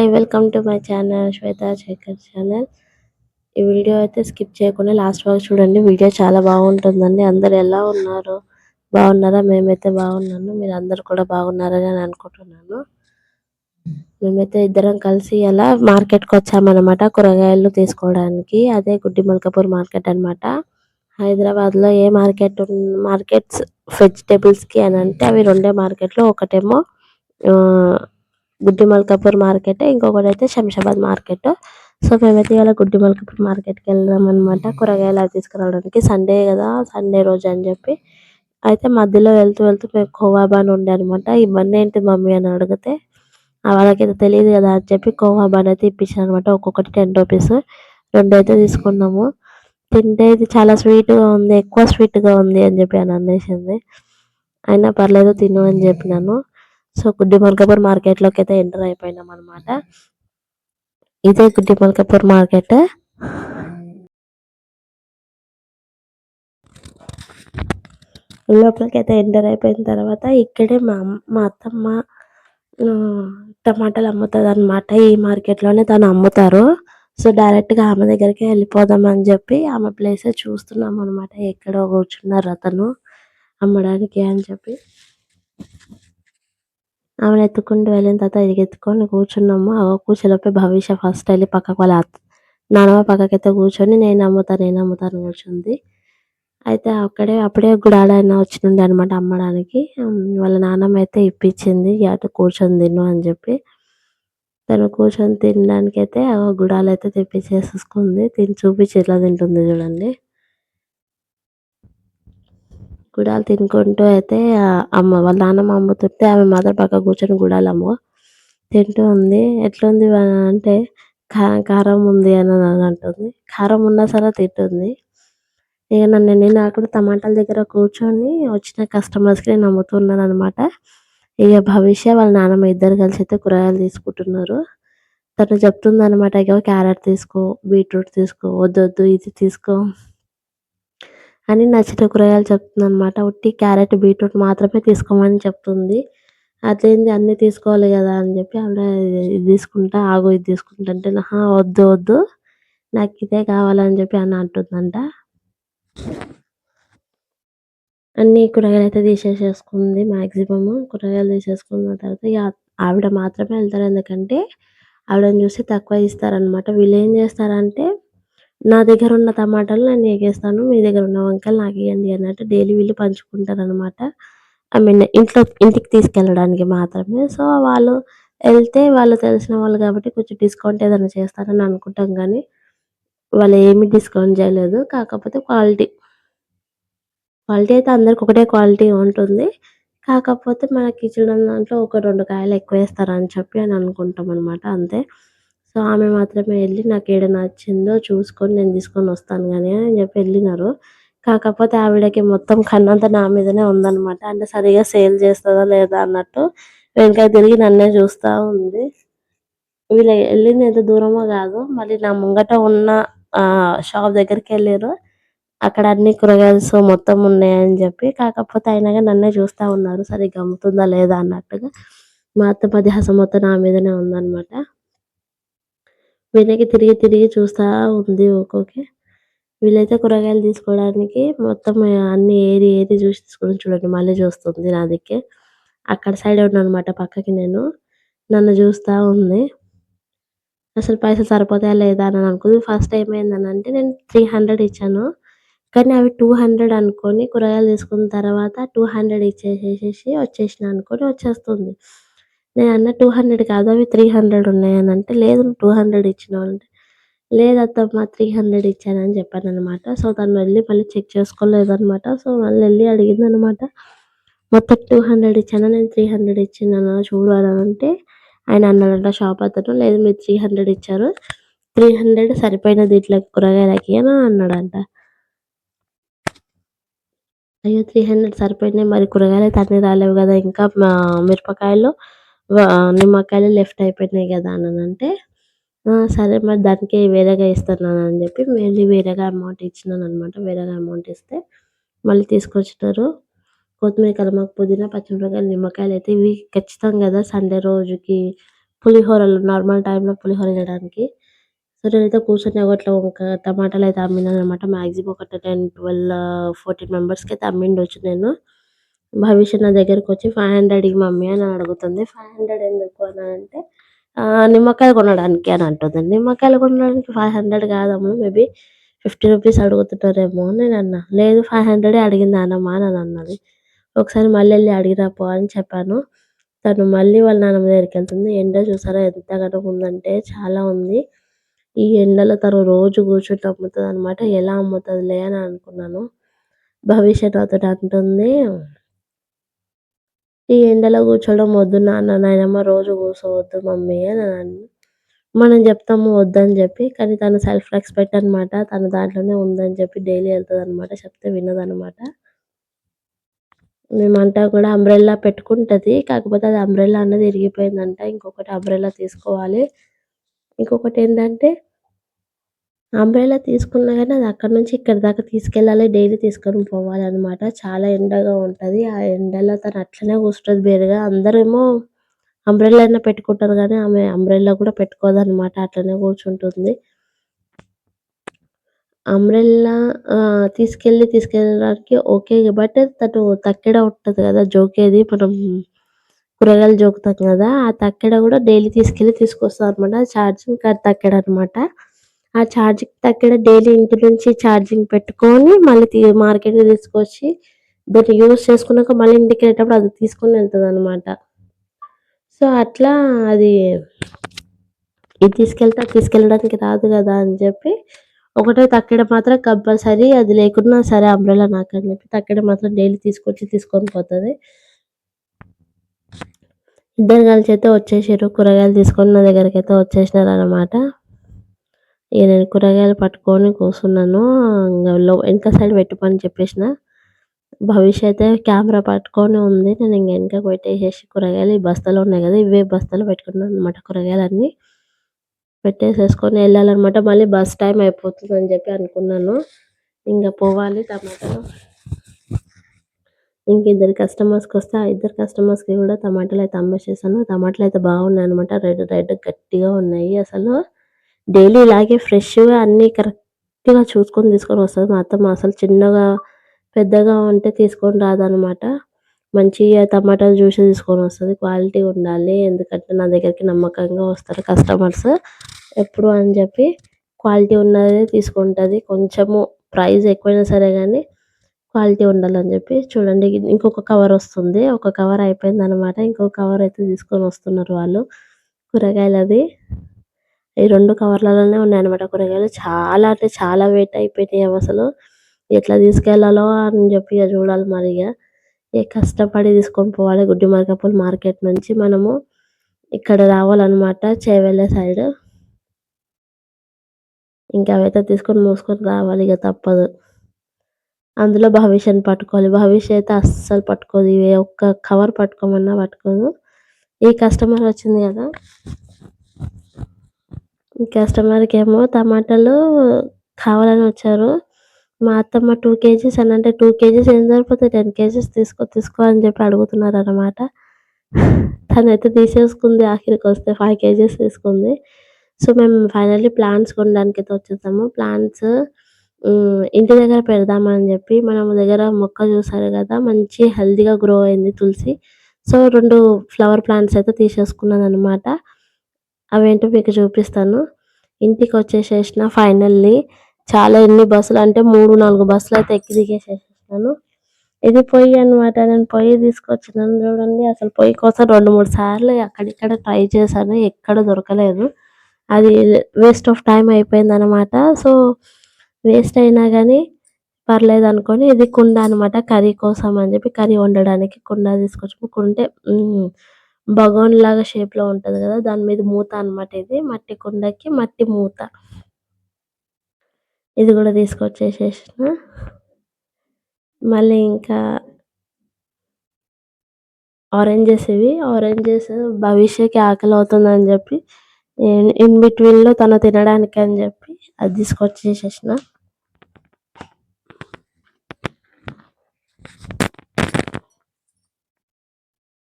Hi welcome to my channel Shweta Shekhar channel ఈ video అయితే skip చేయకుండా last వరకు చూడండి. వీడియో చాలా బాగుంటుందండి. అందరు ఎలా ఉన్నారు? బాగున్నారా? మేమైతే బాగున్నాను మీరు అందరు కూడా బాగున్నారని నేను అనుకుంటున్నాను. మేమైతే ఇద్దరం కలిసి అలా మార్కెట్కి వచ్చామన్నమాట కూరగాయలు తీసుకోవడానికి. అదే గుడ్డి మల్కాపూర్ మార్కెట్ అన్నమాట. హైదరాబాద్లో ఏ మార్కెట్ మార్కెట్స్ వెజిటేబుల్స్కి అని అంటే అవి రెండే మార్కెట్లు ఒకటేమో గుడ్డి మల్కాపూర్ మార్కెట్ ఇంకొకటి అయితే శంషాబాద్ మార్కెట్. సో మేమైతే ఇవాళ గుడ్డి మల్కాపూర్ మార్కెట్కి వెళ్దాం అనమాట కూరగాయలు అవి తీసుకురావడానికి. సండే కదా సండే రోజు అని చెప్పి. అయితే మధ్యలో వెళ్తూ వెళ్తూ కోవా బన్ ఉండే అనమాట ఇవన్నీ ఏంటి మమ్మీ? అని అడిగితే వాళ్ళకైతే తెలియదు కదా అని చెప్పి కోవా బన్ అయితే ఇప్పించాను అనమాట ఒక్కొక్కటి టెన్ రూపీస్. రెండు అయితే తీసుకున్నాము. తింటే ఇది చాలా స్వీట్గా ఉంది ఎక్కువ స్వీట్గా ఉంది అని చెప్పి అని అనేసింది. అయినా పర్లేదు తిను అని చెప్పినాను. సో గుడ్డి మల్కాపూర్ మార్కెట్లోకి అయితే ఎంటర్ అయిపోయినాం అనమాట ఇదే గుడ్డి మల్కాపూర్ మార్కెట్. లోపలికి అయితే ఎంటర్ అయిపోయిన తర్వాత ఇక్కడే మా అమ్మ- మా అత్తమ్మ టమాటాలు అమ్ముతుంది అనమాట ఈ మార్కెట్లోనే తను అమ్ముతారు. సో డైరెక్ట్గా ఆమె దగ్గరికి వెళ్ళిపోదాం అని చెప్పి ఆమె ప్లేస్ చూస్తున్నాం అనమాట ఎక్కడో కూర్చున్నారు అతను అమ్మడానికి అని చెప్పి. ఆమెను ఎత్తుకుంటూ వెళ్ళిన తర్వాత ఎత్తుకొని కూర్చున్నాము. ఆ కూర్చోలోపే భవిష్య ఫస్ట్ వెళ్ళి పక్కకు వాళ్ళ అత్త- నానమ్మ పక్కకైతే కూర్చొని నేను అమ్ముతాను నేను అమ్ముతాను కూర్చుంది. అయితే అక్కడే అప్పుడే గుడాలైన వచ్చింది అనమాట అమ్మడానికి. వాళ్ళ నాన్నమ్మ అయితే ఇప్పించింది అటు కూర్చొని తిను అని చెప్పి. తను కూర్చొని తినడానికి అయితే ఆ గుడాలు అయితే తెప్పించేసుకుంది తిని చూపించి ఎట్లా తింటుంది చూడండి. గుడాలు తినుకుంటూ అయితే అమ్మ వాళ్ళ నాన్నమ్మ అమ్ముతుంటే ఆమె మాత్రం పక్క కూర్చొని గుడాలు అమ్మ. తింటూ ఉంది. ఎట్లుంది అంటే కారం ఉంది అని అంటుంది. కారం ఉన్నా సరే తింటుంది. ఇక నన్ను నేను అక్కడ టమాటాల దగ్గర కూర్చొని వచ్చిన కస్టమర్స్కి నేను అమ్ముతున్నాను అనమాట ఇక భవిష్య వాళ్ళ నాన్నమ్మ ఇద్దరు కలిసి అయితే కూరగాయలు తీసుకుంటున్నారు. తను చెప్తుంది అనమాట ఇక క్యారెట్ తీసుకో బీట్రూట్ తీసుకో వద్దొద్దు వద్దు ఇది తీసుకో. అని నచ్చిన కూరగాయలు చెప్తుంది అనమాట ఉట్టి క్యారెట్ బీట్రూట్ మాత్రమే తీసుకోమని చెప్తుంది. అదేంది అన్ని తీసుకోవాలి కదా అని చెప్పి ఆవిడ ఇది తీసుకుంటా ఆగు ఇది తీసుకుంటా అంటే "ఆహా, వద్దు వద్దు నాకు ఇదే కావాలని చెప్పి అని అంటుందంట. అన్ని కూరగాయలు అయితే తీసేసేసుకుంది మ్యాక్సిమమ్ కూరగాయలు తీసేసుకున్న తర్వాత ఇక ఆవిడ మాత్రమే వెళ్తారు. ఎందుకంటే ఆవిడని చూసి తక్కువ ఇస్తారనమాట వీళ్ళు ఏం చేస్తారంటే నా దగ్గర ఉన్న టమాటాలు నేను ఎగేస్తాను మీ దగ్గర ఉన్న వంకాయలు నాకు ఇవ్వండి అన్నట్టు డైలీ వీళ్ళు పంచుకుంటారు అనమాట ఐ మీన్ ఇంట్లో ఇంటికి తీసుకెళ్ళడానికి మాత్రమే. సో వాళ్ళు వెళ్తే వాళ్ళు తెలిసిన వాళ్ళు కాబట్టి కొంచెం డిస్కౌంట్ ఏదైనా చేస్తారని అనుకుంటాం కానీ వాళ్ళు ఏమి డిస్కౌంట్ చేయలేదు. కాకపోతే క్వాలిటీ క్వాలిటీ అయితే అందరికి ఒకటే క్వాలిటీ ఉంటుంది. కాకపోతే మనకి ఇచ్చిన దాంట్లో ఒక రెండు కాయలు ఎక్కువ వేస్తారని చెప్పి అని అనుకుంటాం అనమాట అంతే. సో ఆమె మాత్రమే వెళ్ళి నాకు ఏడ నచ్చిందో చూసుకొని నేను తీసుకొని వస్తాను కానీ అని చెప్పి వెళ్ళినారు. కాకపోతే ఆవిడకి మొత్తం కన్నంతా నా మీదనే ఉందన్నమాట. అంటే సరిగా సేల్ చేస్తుందా లేదా అన్నట్టు వెనక తిరిగి నన్నే చూస్తా ఉంది. వీళ్ళు వెళ్ళింది ఎంత దూరమో కాదు. మళ్ళీ నా ముంగట ఉన్న ఆ షాప్ దగ్గరికి వెళ్ళారు. అక్కడ అన్ని కూరగాయలు మొత్తం ఉన్నాయని చెప్పి. కాకపోతే అయినా నన్నే చూస్తా ఉన్నారు. సరిగ్గా అమ్ముతుందా లేదా అన్నట్టుగా. మా అత్త హస మొత్తం నా మీదనే ఉందన్నమాట. వెనక్కి తిరిగి తిరిగి చూస్తా ఉంది ఒక్కొక్క వీళ్ళైతే కూరగాయలు తీసుకోవడానికి మొత్తం అన్ని ఏరి ఏరి చూసి తీసుకుని చూడండి మళ్ళీ చూస్తుంది నా దిక్కే. అక్కడ సైడ్ ఉన్నమాట పక్కకి నేను. నన్ను చూస్తా ఉంది. అసలు పైసలు సరిపోతాయా లేదా అని అనుకుంది. ఫస్ట్ ఏమైందని అంటే నేను త్రీ హండ్రెడ్ ఇచ్చాను. కానీ అవి టూ హండ్రెడ్ అనుకొని కూరగాయలు తీసుకున్న తర్వాత టూ హండ్రెడ్ ఇచ్చేసేసి వచ్చేసిన అనుకొని వచ్చేస్తుంది. నేను అన్న టూ హండ్రెడ్ కాదు అవి త్రీ హండ్రెడ్ ఉన్నాయని అంటే లేదు టూ హండ్రెడ్ ఇచ్చిన వాళ్ళంటే లేదు అత్తమ్మ త్రీ హండ్రెడ్ ఇచ్చానని చెప్పాను అనమాట సో తను వెళ్ళి మళ్ళీ చెక్ చేసుకోలేదు అనమాట సో మళ్ళీ వెళ్ళి అడిగింది అనమాట మొత్తం టూ హండ్రెడ్ ఇచ్చాను? నేను త్రీ హండ్రెడ్ ఇచ్చిందన్న చూడు అని అంటే ఆయన అన్నాడంట షాప్ అతను లేదు మీరు త్రీ హండ్రెడ్ ఇచ్చారు. త్రీ హండ్రెడ్ సరిపోయిన దీంట్లో కూరగాయలకి అని అన్నాడంట. అయ్యో త్రీ హండ్రెడ్ సరిపోయినాయి మరి కూరగాయలు అయితే రాలేవు కదా ఇంకా మిరపకాయలు నిమ్మకాయలు లెఫ్ట్ అయిపోయినాయి కదా అని అంటే సరే మరి దానికి వేరేగా ఇస్తున్నాను అని చెప్పి మళ్ళీ వేరేగా అమౌంట్ ఇచ్చినాను అనమాట వేరేగా అమౌంట్ ఇస్తే మళ్ళీ తీసుకొచ్చినారు. కొత్తిమీర కలమాకు పుదీనా పచ్చిమిరపకాయలు నిమ్మకాయలు అయితే ఇవి ఖచ్చితంగా కదా సండే రోజుకి పులిహోరలు. నార్మల్ టైంలో పులిహోర చేయడానికి సో నేనైతే కూర్చొని ఒకట్లో ఒక టమాటాలు అయితే అమ్మినాను అనమాట మ్యాక్సిమం ఒక టెన్ ట్వెల్వ్ ఫోర్టీన్ మెంబర్స్కి అయితే అమ్మిండొచ్చు నేను. భవిష్య నా దగ్గరకు వచ్చి ఫైవ్ హండ్రెడ్ ఇవి మమ్మీ అని అడుగుతుంది. ఫైవ్ హండ్రెడ్ ఎందుకు అని అంటే నిమ్మకాయలు కొనడానికి అని అంటుంది. నిమ్మకాయలు కొనడానికి ఫైవ్ హండ్రెడ్ కాదమ్మా మేబీ ఫిఫ్టీ రూపీస్ అడుగుతుంటారేమో అని నేను అన్నా. లేదు ఫైవ్ హండ్రెడ్ అడిగింది నాన్నమ్మ అని అన్నది. ఒకసారి మళ్ళీ వెళ్ళి అడిగిరాపో అని చెప్పాను. తను మళ్ళీ వాళ్ళ నాన్నమ్మ దగ్గరికి వెళ్తుంది. ఎండ చూసారా ఎంతగానో ఉందంటే చాలా ఉంది. ఈ ఎండలో తను రోజు కూర్చుంటే అమ్ముతుంది అనమాట ఎలా అమ్ముతుందిలే అని అనుకున్నాను. భవిష్యత్ అతడు అంటుంది. ఈ ఎండలో కూర్చోవడం వద్దు నాన్న నాయనమ్మ రోజు కూర్చోవద్దు మమ్మీ అని అన్న మనం చెప్తాము వద్దని చెప్పి కానీ తను సెల్ఫ్ రెస్పెక్ట్ అనమాట తన దాంట్లోనే ఉందని చెప్పి డైలీ వెళ్తుంది అనమాట చెప్తే వినదనమాట మేమంటా కూడా అంబ్రెల్లా పెట్టుకుంటుంది. కాకపోతే అది అంబ్రెల్లా అన్నది ఇరిగిపోయిందంట. ఇంకొకటి అంబ్రెల్లా తీసుకోవాలి. ఇంకొకటి ఏంటంటే అంబ్రెల్లా తీసుకున్నా కానీ అది అక్కడ నుంచి ఇక్కడ దాకా తీసుకెళ్ళాలి డైలీ తీసుకొని పోవాలి అనమాట చాలా ఎండగా ఉంటుంది. ఆ ఎండలో తను అట్లనే కూర్చుంటుంది బేరుగా. అందరేమో అంబ్రెల్లా అయినా పెట్టుకుంటారు కానీ ఆమె అంబ్రెల్లా కూడా పెట్టుకోదన్నమాట. అట్లనే కూర్చుంటుంది. అంబ్రెల్లా తీసుకెళ్ళి తీసుకెళ్ళడానికి ఓకే బట్ తను తక్కెడ ఉంటుంది కదా జోకేది. మనం కూరగాయలు జోకుతాం కదా ఆ తక్కెడ కూడా డైలీ తీసుకెళ్ళి తీసుకొస్తాం అనమాట ఛార్జింగ్ తక్కెడ అనమాట ఆ ఛార్జింగ్ తక్కెడ డైలీ ఇంటి నుంచి ఛార్జింగ్ పెట్టుకొని మళ్ళీ మార్కెట్కి తీసుకొచ్చి దాన్ని యూస్ చేసుకున్నాక మళ్ళీ ఇంటికి వెళ్ళేటప్పుడు అది తీసుకొని వెళ్తుంది అనమాట సో అట్లా అది ఇది తీసుకెళ్తే అది తీసుకెళ్ళడానికి రాదు కదా అని చెప్పి ఒకటే తక్కడ మాత్రం కంపల్సరీ అది లేకున్నా సరే అంబ్రెలా నాకు అని చెప్పి తక్కడ మాత్రం డైలీ తీసుకొచ్చి తీసుకొని పోతుంది. ఇద్దరు కలిసి అయితే వచ్చేసారు కూరగాయలు తీసుకొని నా దగ్గరికి అయితే వచ్చేసినారు అనమాట ఇక నేను కూరగాయలు పట్టుకొని కూర్చున్నాను. ఇంకా వెనక సైడ్ పెట్టుకొని చెప్పేసిన. భవిష్య అయితే కెమెరా పట్టుకొని ఉంది. నేను ఇంక వెనక పెట్టేసేసి కూరగాయలు ఈ బస్తాలు ఉన్నాయి కదా ఇవే బస్తాలు పెట్టుకున్నాను అనమాట కూరగాయలన్నీ. పెట్టేసేసుకొని వెళ్ళాలన్నమాట. మళ్ళీ బస్ టైం అయిపోతుంది అని చెప్పి అనుకున్నాను. ఇంకా పోవాలి టమాటాలు. ఇంక ఇద్దరు కస్టమర్స్కి వస్తే ఆ ఇద్దరు కస్టమర్స్కి కూడా టమాటాలు అయితే అమ్మేసేసాను. టమాటాలు అయితే బాగున్నాయి అనమాట రెడ్ రెడ్ గట్టిగా ఉన్నాయి అసలు. డైలీ ఇలాగే ఫ్రెష్గా అన్నీ కరెక్ట్గా చూసుకొని తీసుకొని వస్తుంది. మా అత్తమ్మ అసలు చిన్నగా పెద్దగా ఉంటే తీసుకొని రాదనమాట మంచిగా టమాటాలు చూసి తీసుకొని వస్తుంది. క్వాలిటీ ఉండాలి. ఎందుకంటే నా దగ్గరికి నమ్మకంగా వస్తారు కస్టమర్స్. ఎప్పుడు అని చెప్పి క్వాలిటీ ఉన్నదే తీసుకుంటుంది. కొంచెము ప్రైస్ ఎక్కువైనా సరే కానీ క్వాలిటీ ఉండాలని చెప్పి చూడండి. ఇంకొక కవర్ వస్తుంది. ఒక కవర్ అయిపోయింది అనమాట ఇంకొక కవర్ అయితే తీసుకొని వస్తున్నారు వాళ్ళు. కూరగాయలది. ఈ రెండు కవర్లలోనే ఉన్నాయి అనమాట కూరగాయలు. చాలా అంటే చాలా వెయిట్ అయిపోయినాయి అసలు. ఎట్లా తీసుకెళ్ళాలో అని చెప్పి ఇక చూడాలి మరి ఇక. ఇక కష్టపడి తీసుకొని పోవాలి గుడ్డి మార్కపుల్ మార్కెట్ నుంచి. మనము ఇక్కడ రావాలన్నమాట చేవెళ్ళ సైడ్. ఇంకా అవైతే తీసుకొని మూసుకొని రావాలి ఇక తప్పదు. అందులో భవిష్యని పట్టుకోవాలి. భవిష్య అయితే అస్సలు పట్టుకోదు. ఇవి ఒక్క కవర్ పట్టుకోమన్నా పట్టుకోదు. ఈ కస్టమర్ వచ్చింది కదా? కస్టమర్కి ఏమో టమాటాలు కావాలని వచ్చారు. మా అత్తమ్మ టూ కేజీస్ అని అంటే టూ కేజీస్ ఏం సరిపోతాయి? టెన్ కేజీస్ తీసుకో తీసుకో అని చెప్పి అడుగుతున్నారు అనమాట తనైతే తీసేసుకుంది ఆఖరికి వస్తే ఫైవ్ కేజీస్ తీసుకుంది. సో మేము ఫైనల్లీ ప్లాంట్స్ కొనడానికి అయితే వచ్చేసాము. ప్లాంట్స్ ఇంటి దగ్గర పెడదామని చెప్పి మనం దగ్గర మొక్క చూసారు కదా మంచి హెల్తీగా గ్రో అయింది తులసి. సో రెండు ఫ్లవర్ ప్లాంట్స్ అయితే తీసేసుకున్నాను అనమాట అవేంటో మీకు చూపిస్తాను. ఇంటికి వచ్చేసేసిన ఫైనల్లీ చాలా ఎన్ని బస్సులు అంటే మూడు నాలుగు బస్సులు అయితే ఎక్కి దిగేసేసాను ఇది పొయ్యి అనమాట నేను పొయ్యి తీసుకొచ్చినాను చూడండి. అసలు పొయ్యి కోసం రెండు మూడు సార్లు అక్కడిక్కడ ట్రై చేశాను. ఎక్కడ దొరకలేదు. అది వేస్ట్ ఆఫ్ టైం అయిపోయింది అనమాట సో వేస్ట్ అయినా కానీ పర్లేదు అనుకొని ఇది కుండ అనమాట కర్రీ కోసం అని చెప్పి కర్రీ వండడానికి కుండ తీసుకొచ్చి కుంటే బగోన్ లాగా షేప్లో ఉంటది కదా దాని మీద మూత అన్నమాట ఇది మట్టి కుండకి మట్టి మూత ఇది కూడా తీసుకొచ్చేసేసిన మళ్ళీ ఇంకా ఆరెంజెస్ ఇవి ఆరెంజెస్ భవిష్యకి ఆకలి అవుతుందని చెప్పి ఇన్ బిట్వీన్లో తను తినడానికి అని చెప్పి అది తీసుకొచ్చేసేసిన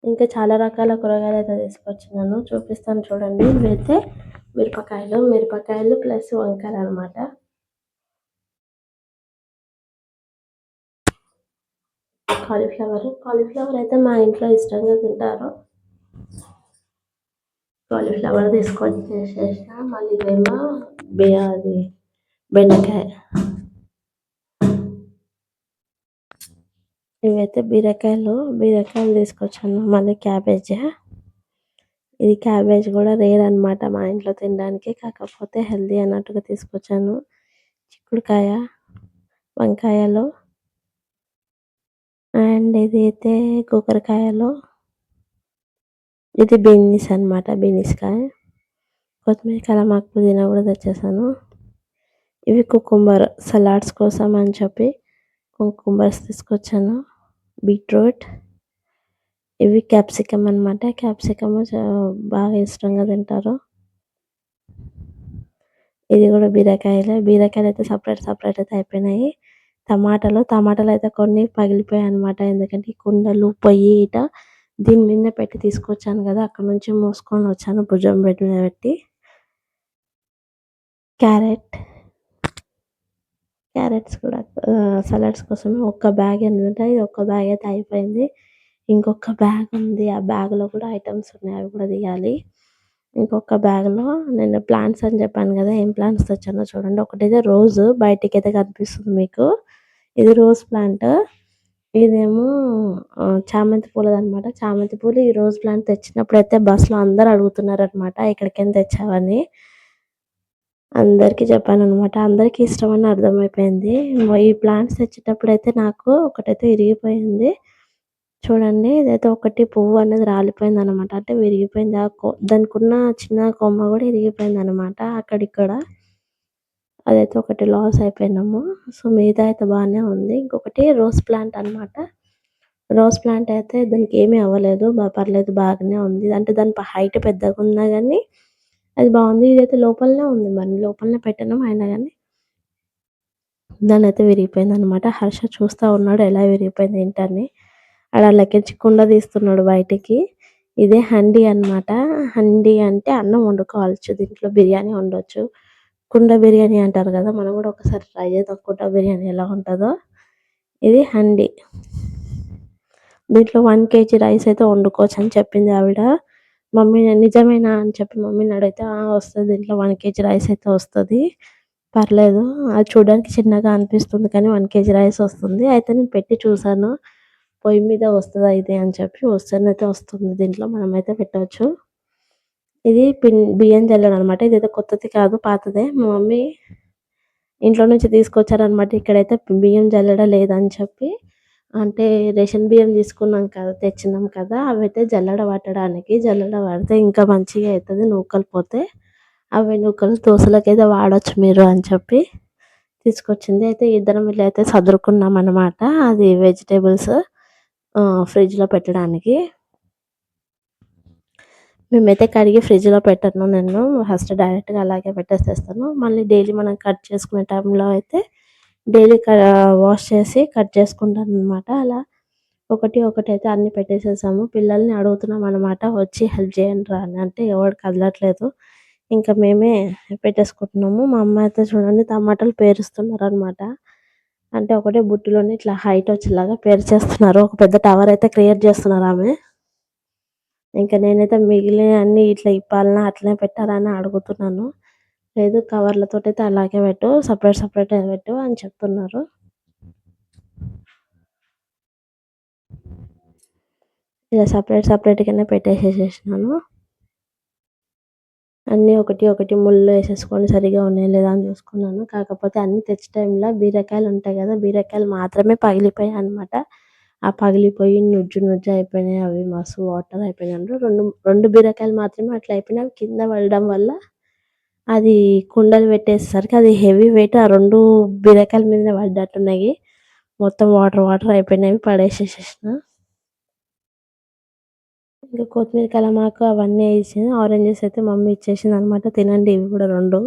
ఇంకా చాలా రకాల కూరగాయలు అయితే తీసుకొచ్చినాను చూపిస్తాను చూడండి. ఇవైతే మిరపకాయలు. మిరపకాయలు ప్లస్ వంకాయలు అనమాట కాలీఫ్లవర్. కాలీఫ్లవర్ అయితే మా ఇంట్లో ఇష్టంగా తింటారు. కాలీఫ్లవర్ తీసుకొని మళ్ళీ ఇదేమో అది బెండకాయ. ఇవైతే బీరకాయలు బీరకాయలు తీసుకొచ్చాను. మళ్ళీ క్యాబేజ్. ఇది క్యాబేజ్ కూడా రేర్ అనమాట మా ఇంట్లో తినడానికి. కాకపోతే హెల్దీ అన్నట్టుగా తీసుకొచ్చాను. చిక్కుడుకాయ వంకాయలు. అండ్ ఇది అయితే కూకరకాయలు ఇది బీనీస్ అనమాట బీనీస్ కాయ కొత్తిమీర కలమాకు పుదీనా కూడా తెచ్చేసాను. ఇవి కుకుంబర్ సలాడ్స్ కోసం అని చెప్పి కుకుంబర్స్ తీసుకొచ్చాను. బీట్రూట్. ఇవి క్యాప్సికమ్ అనమాట క్యాప్సికమ్ బాగా ఇష్టంగా తింటారు. ఇది కూడా బీరకాయలే. బీరకాయలు అయితే సపరేట్ సపరేట్ అయితే అయిపోయినాయి. టమాటాలు టమాటాలు అయితే కొన్ని పగిలిపోయాయి అనమాట ఎందుకంటే కుండలు పొయ్యి ఇట దీని మీద పెట్టి తీసుకొచ్చాను కదా. అక్కడ నుంచి మోసుకొని వచ్చాను భుజం పెట్టి మీద పెట్టి. క్యారెట్. క్యారెట్స్ కూడా సలాడ్స్ కోసం ఒక్క బ్యాగ్ అనమాట ఇది ఒక్క బ్యాగ్ అయితే అయిపోయింది ఇంకొక బ్యాగ్ ఉంది. ఆ బ్యాగ్లో కూడా ఐటమ్స్ ఉన్నాయి. అవి కూడా తీయాలి. ఇంకొక బ్యాగ్లో నేను ప్లాంట్స్ అని చెప్పాను కదా ఏం ప్లాంట్స్ తెచ్చానో చూడండి. ఒకటైతే రోజు బయటికి అయితే కనిపిస్తుంది మీకు. ఇది రోజ్ ప్లాంట్. ఇదేమో చామంతి పూలది అనమాట చామంతి పూలు ఈ రోజ్ ప్లాంట్ తెచ్చినప్పుడు అయితే బస్సులో అందరు అడుగుతున్నారు అనమాట ఇక్కడికి తెచ్చావని? అందరికీ చెప్పాను అనమాట అందరికీ ఇష్టమని అర్థమైపోయింది. ఈ ప్లాంట్స్ తెచ్చేటప్పుడు అయితే నాకు ఒకటైతే విరిగిపోయింది. చూడండి ఇదైతే ఒకటి పువ్వు అనేది రాలిపోయింది అనమాట అంటే విరిగిపోయింది. దానికి ఉన్న చిన్న కొమ్మ కూడా విరిగిపోయింది అనమాట అక్కడిక్కడ. అదైతే ఒకటి లాస్ అయిపోయినాము. సో మిగతా అయితే బాగానే ఉంది. ఇంకొకటి రోజ్ ప్లాంట్ అనమాట రోజ్ ప్లాంట్ అయితే దానికి ఏమీ అవ్వలేదు. పర్లేదు బాగానే ఉంది. అంటే దాని హైట్ పెద్దగా ఉన్నా కానీ అది బాగుంది. ఇదైతే లోపలనే ఉంది మరి. లోపలనే పెట్టడం అయినా కానీ దాని అయితే విరిగిపోయింది అనమాట హర్ష చూస్తూ ఉన్నాడు ఎలా విరిగిపోయింది ఏంటని. అలా లెక్కించి కుండ తీస్తున్నాడు బయటికి. ఇదే హండి అనమాట హండి అంటే అన్నం వండుకోవచ్చు. దీంట్లో బిర్యానీ వండొచ్చు. కుండ బిర్యానీ అంటారు కదా మనం కూడా ఒకసారి ట్రై చేద్దాం. కుండ బిర్యానీ ఎలా ఉంటుందో. ఇది హండీ. దీంట్లో వన్ కేజీ రైస్ అయితే వండుకోవచ్చు అని చెప్పింది ఆవిడ. మమ్మీ నిజమేనా అని చెప్పి మమ్మీని అడిగితే వస్తుంది దీంట్లో వన్ కేజీ రైస్ అయితే వస్తుంది. పర్లేదు అది చూడడానికి చిన్నగా అనిపిస్తుంది కానీ వన్ కేజీ రైస్ వస్తుంది. అయితే నేను పెట్టి చూసాను పొయ్యి మీద వస్తుందా ఇది అని చెప్పి వస్తేనైతే వస్తుంది దీంట్లో మనమైతే పెట్టవచ్చు ఇది పిన్ బియ్యం జల్లెడ అనమాట ఇదైతే కొత్తది కాదు పాతదే. మా మమ్మీ ఇంట్లో నుంచి తీసుకొచ్చారనమాట ఇక్కడైతే బియ్యం జల్లెడ లేదని చెప్పి అంటే రేషన్ బియ్యం తీసుకున్నాం కదా తెచ్చినాం కదా అవి అయితే జల్లడ పట్టడానికి జల్లడ పడితే ఇంకా మంచిగా అవుతుంది నూకలు పోతే అవి నూకలు దోశలకైతే వాడచ్చు మీరు అని చెప్పి తీసుకొచ్చింది. అయితే ఇద్దరం వీళ్ళు అయితే చదురుకున్నాం అనమాట అది వెజిటేబుల్స్ ఫ్రిడ్జ్లో పెట్టడానికి. మేమైతే కడిగి ఫ్రిడ్జ్లో పెట్టను నేను. ఫస్ట్ డైరెక్ట్గా అలాగే పెట్టేసేస్తాను. మళ్ళీ డైలీ మనం కట్ చేసుకునే టైంలో అయితే డైలీ వాష్ చేసి కట్ చేసుకుంటాను అనమాట అలా ఒకటి ఒకటి అయితే అన్ని పెట్టేసేసాము. పిల్లల్ని అడుగుతున్నాం అనమాట వచ్చి హెల్ప్ చేయండి రా అని. అంటే ఎవరు కదలట్లేదు. ఇంకా మేమే పెట్టేసుకుంటున్నాము. మా అమ్మ అయితే చూడండి టమాటాలు పేరుస్తున్నారు అనమాట అంటే ఒకటే బుట్టిలోనే ఇట్లా హైట్ వచ్చేలాగా పేర్చేస్తున్నారు. ఒక పెద్ద టవర్ అయితే క్రియేట్ చేస్తున్నారు ఆమె. ఇంకా నేనైతే మిగిలిన అన్ని ఇట్లా ఇప్పాలన్నా అట్లనే పెట్టాలని అడుగుతున్నాను. లేదు కవర్లతో అయితే అలాగే పెట్టు సపరేట్ సపరేట్ పెట్టు అని చెప్తున్నారు. ఇలా సపరేట్ సపరేట్గానే పెట్టేసేసేసినాను. అన్నీ ఒకటి ఒకటి ముళ్ళు వేసేసుకొని సరిగా ఉన్నాయి లేదా అని చూసుకున్నాను. కాకపోతే అన్ని తెచ్చే టైంలో బీరకాయలు ఉంటాయి కదా బీరకాయలు మాత్రమే పగిలిపోయాయి అనమాట ఆ పగిలిపోయి నుజ్జు నుజ్జు అయిపోయినాయి అవి మస్తు వాటర్ అయిపోయినాయి. రెండు రెండు బీరకాయలు మాత్రమే అట్లా అయిపోయినాయి. కింద పడడం వల్ల అది కుండలు పెట్టేసరికి అది హెవీ వెయిట్ ఆ రెండు బీరకాయల మీద పడ్డట్టున్నాయి. మొత్తం వాటర్ వాటర్ అయిపోయినాయి పడేసేసేసిన. ఇంకా కొత్తిమీర కలమాకు అవన్నీ వేసింది ఆరెంజెస్ అయితే మమ్మీ ఇచ్చేసింది అనమాట తినండి ఇవి కూడా రెండు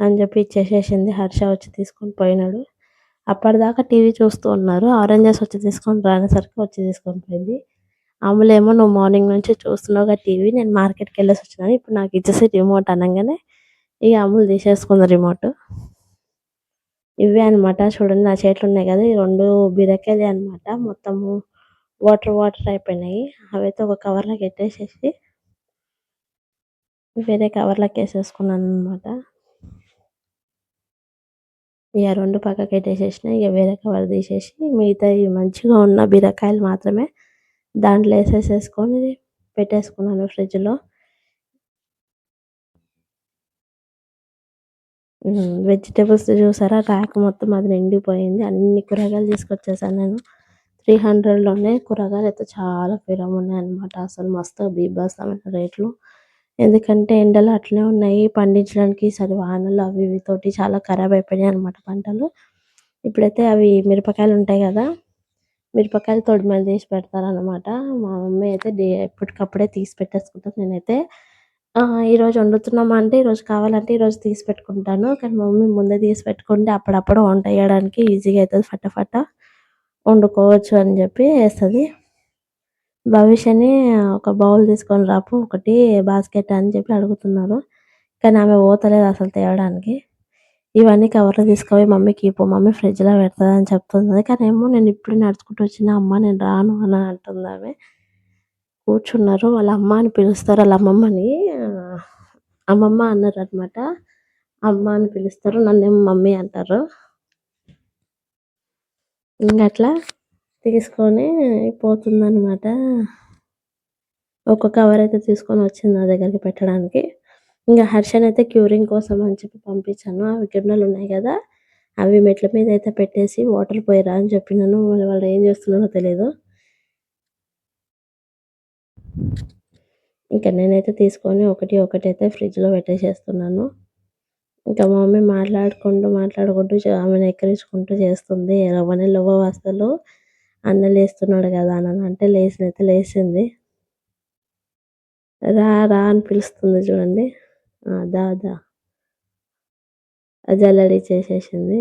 అని చెప్పి ఇచ్చేసేసింది. హర్ష వచ్చి తీసుకొని పోయినాడు. అప్పటిదాకా టీవీ చూస్తూ ఉన్నారు. ఆరెంజెస్ వచ్చి తీసుకొని రానేసరికి వచ్చి తీసుకొని పోయింది. అమ్ములేమో నువ్వు మార్నింగ్ నుంచి చూస్తున్నావుగా టీవీ నేను మార్కెట్కి వెళ్ళేసి వచ్చినాను. ఇప్పుడు నాకు ఇచ్చేసి రిమోట్ అనగానే ఇక అమ్ములు తీసేసుకుంది రిమోట్ ఇవే అనమాట చూడండి నా చేతులు ఉన్నాయి కదా. ఈ రెండు బీరకాయలే అనమాట మొత్తము వాటర్ వాటర్ అయిపోయినాయి. అవైతే ఒక కవర్లోకి ఎట్టేసేసి వేరే కవర్లోకి వేసేసుకున్నాను అనమాట ఇక రెండు పక్కకి పెట్టేసేసిన ఇక వేరే కవర్ తీసేసి మిగతా మంచిగా ఉన్న బీరకాయలు మాత్రమే దాంట్లో వేసేసేసుకొని పెట్టేసుకున్నాను ఫ్రిడ్జ్లో వెజిటేబుల్స్ చూసారా? ర్యాక్ మొత్తం అది నిండిపోయింది. అన్ని కూరగాయలు తీసుకొచ్చేసాను నేను. త్రీ హండ్రెడ్లోనే కూరగాయలు అయితే చాలా ఫిరం ఉన్నాయి అనమాట అసలు మస్తు బీభత్సమైన రేట్లు. ఎందుకంటే ఎండలు అట్లనే ఉన్నాయి. పండించడానికి సరి వానలు అవి ఇవి తోటి చాలా ఖరాబ్ అయిపోయినాయి అనమాట పంటలు. ఇప్పుడైతే అవి మిరపకాయలు ఉంటాయి కదా మిరపకాయలు తొడిమలు తీసి పెడతారనమాట మా మమ్మీ అయితే డే ఎప్పటికప్పుడే తీసి పెట్టేసుకుంటాను నేనైతే ఈరోజు వండుతున్నామా అంటే ఈరోజు కావాలంటే ఈరోజు తీసి పెట్టుకుంటాను. కానీ మమ్మీ ముందే తీసి పెట్టుకుంటే అప్పుడప్పుడు వంట చేయడానికి ఈజీగా అవుతుంది. ఫటాఫట వండుకోవచ్చు అని చెప్పి వేస్తుంది. భవిష్యని ఒక బౌల్ తీసుకొని రాపు ఒకటి బాస్కెట్ అని చెప్పి అడుగుతున్నారు. కానీ ఆమె పోతలేదు అసలు తేవడానికి. ఇవన్నీ కవర్లో తీసుకుపోయి మమ్మీకి ఇప్పు మమ్మీ ఫ్రిడ్జ్లో పెడుతుంది అని చెప్తుంది. కానీ ఏమో నేను ఇప్పుడు నడుచుకుంటూ వచ్చిన అమ్మ నేను రాను అని అంటుంది ఆమె. కూర్చున్నారు. వాళ్ళ అమ్మ అని పిలుస్తారు. వాళ్ళ అమ్మమ్మని అమ్మమ్మ అన్నారు అనమాట అమ్మ అని పిలుస్తారు. నన్నేమో మమ్మీ అంటారు. ఇంకట్లా తీసుకొని పోతుందనమాట ఒక కవర్ అయితే తీసుకొని వచ్చింది నా దగ్గరికి పెట్టడానికి. ఇంకా హర్షన్ అయితే క్యూరింగ్ కోసం అని చెప్పి పంపించాను. అవి గిన్నెలు ఉన్నాయి కదా అవి మెట్ల మీద అయితే పెట్టేసి వాటర్ పోయిరా అని చెప్పినాను వాళ్ళు ఏం చేస్తున్నారో తెలియదు ఇంకా నేనైతే తీసుకొని ఒకటి ఒకటి అయితే ఫ్రిడ్జ్లో పెట్టేసేస్తున్నాను. ఇంకా మా మమ్మీ మాట్లాడుకుంటూ మాట్లాడుకుంటూ ఆమెను ఎక్కిరించుకుంటూ చేస్తుంది. రవ్వని లవ్వ వస్తలు అన్న లేస్తున్నాడు కదా అని అంటే లేచినైతే లేచింది రా రా అని పిలుస్తుంది చూడండి. దా దా. జల్లడి చేసేసింది.